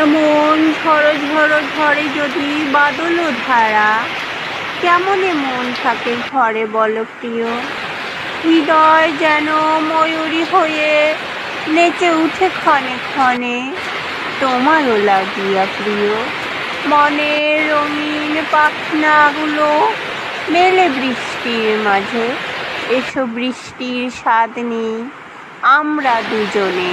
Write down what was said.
এমন ঝড়ো ঝড়ো ঝড়ে যদি বাদলও ধারা, কেমন মন থাকে ঘরে বল প্রিয়? হৃদয় যেন ময়ূরী হয়ে নেচে উঠে ক্ষণে ক্ষণে তোমারও লাগিয়া প্রিয়। মনের রঙিন পাখনাগুলো মেলে বৃষ্টির মাঝে, এসো বৃষ্টির স্বাদ নেই আমরা দুজনে।